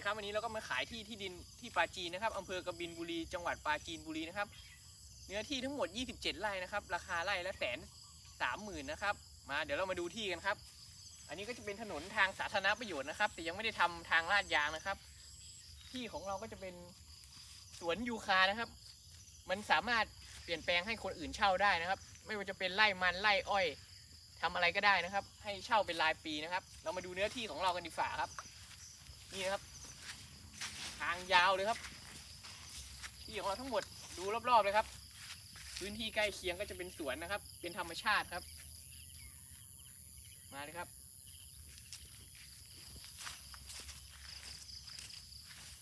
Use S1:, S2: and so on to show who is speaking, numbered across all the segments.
S1: ดีครับวันนี้เราก็มาขายที่ที่ดินที่ปาจีนนะครับอำเภอกบินบุรีจังหวัดปาจีนบุรีนะครับ เนื้อที่ทั้งหมด 27 ไร่นะครับ ราคาไร่ละแสนสามหมื่นนะครับ มาเดี๋ยวเรามาดูที่กันครับ อันนี้ก็จะเป็นถนนทางสาธารณประโยชน์นะครับ แต่ยังไม่ได้ทำทางลาดยางนะครับ ที่ของเราก็จะเป็นสวนยูคานะครับ มันสามารถเปลี่ยนแปลงให้คนอื่นเช่าได้นะครับ ไม่ว่าจะเป็นไร่มันไร่อ้อยทำอะไรก็ได้นะครับ ให้เช่าเป็นรายปีนะครับ เรามาดูเนื้อที่ของเรากันดีฝ่าครับ นี่นะครับ ทางยาวเลยครับ ที่ของเราทั้งหมดดูรอบๆเลยครับ พื้นที่ใกล้เคียงก็จะเป็นสวนนะครับ เป็นธรรมชาติครับ มาเลยครับ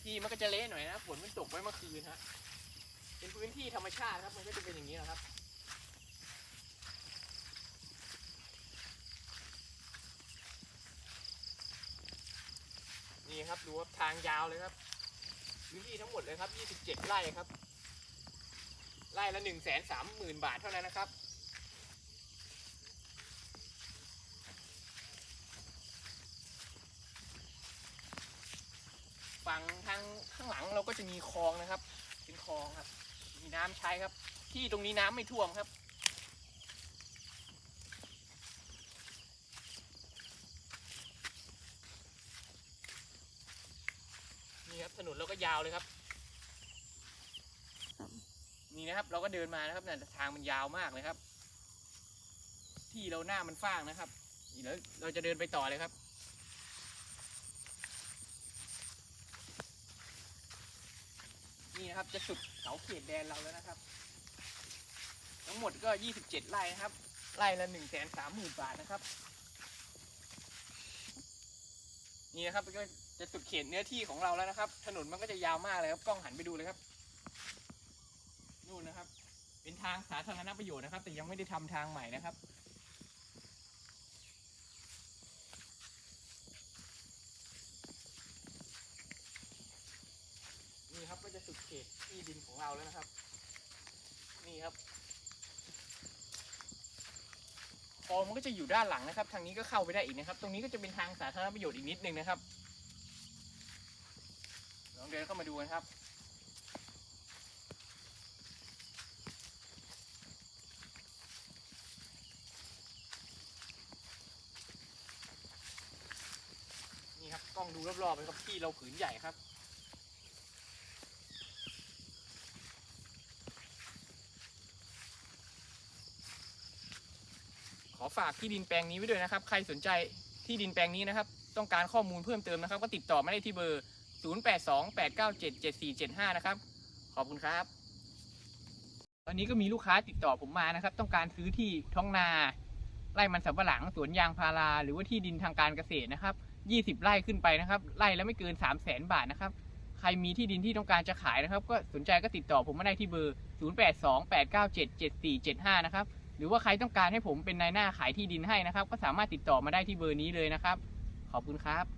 S1: ที่มันก็จะเละหน่อยนะฝนมันตกไว้เมื่อคืนฮะเป็นพื้นที่ธรรมชาติครับ มันก็จะเป็นอย่างนี้แหละครับนี่ครับดูว่าทางยาวเลยครับ พื้นที่ทั้งหมดเลยครับ 27 ไร่ครับ ไร่ละ 1 3 0 0 0 0 บาทเท่านั้นนะครับ ฝั่งทางข้างหลังเราก็จะมีคลองนะครับ เป็นคลองครับ มีน้ำใช้ครับ ที่ตรงนี้น้ำไม่ท่วมครับ นี่ครับถนนเราก็ยาวเลยครับ นี่นะครับ เราก็เดินมานะครับเนี่ยทางมันยาวมากเลยครับ ที่เราหน้ามันฟ้างนะครับนี่แล้วเราจะเดินไปต่อเลยครับ นี่นะครับจะสุดเสาเขตแดนเราแล้วนะครับ ทั้งหมดก็ 27 ไร่นะครับ ไร่ละ1 3 0 0 0 0 บาทนะครับ นี่นะครับก็จะสุดเขตเนื้อที่ของเราแล้วนะครับ ถนนมันก็จะยาวมากเลยครับกล้องหันไปดูเลยครับนู่นนะครับ เป็นทางสาธารณประโยชน์นะครับ แต่ยังไม่ได้ทำทางใหม่นะครับนี่ครับก็จะสุดเขตที่ดินของเราแล้วนะครับ นี่ครับ คลองมันก็จะอยู่ด้านหลังนะครับ ทางนี้ก็เข้าไปได้อีกนะครับ ตรงนี้ก็จะเป็นทางสาธารณประโยชน์อีกนิดนึงนะครับลองเดินเข้ามาดูกันครับนี่ครับกล้องดูรอบๆเลยครับที่เราผืนใหญ่ครับ ฝากที่ดินแปลงนี้ไว้ด้วยนะครับ ใครสนใจที่ดินแปลงนี้นะครับ ต้องการข้อมูลเพิ่มเติมนะครับ ก็ติดต่อมาได้ที่เบอร์ 0828977475 นะครับ ขอบคุณครับ ตอนนี้ก็มีลูกค้าติดต่อผมมานะครับ ต้องการซื้อที่ท้องนาไร่มันสำปะหลังสวนยางพารา หรือว่าที่ดินทางการเกษตรนะครับ 20 ไร่ขึ้นไปนะครับ ไร่และไม่เกิน 3 0 0 0 0 0บาทนะครับ ใครมีที่ดินที่ต้องการจะขายนะครับ ก็สนใจก็ติดต่อผมมาได้ที่เบอร์ 0828977475 นะครับ หรือว่าใครต้องการให้ผมเป็นนายหน้าขายที่ดินให้นะครับ ก็สามารถติดต่อมาได้ที่เบอร์นี้เลยนะครับ ขอบคุณครับ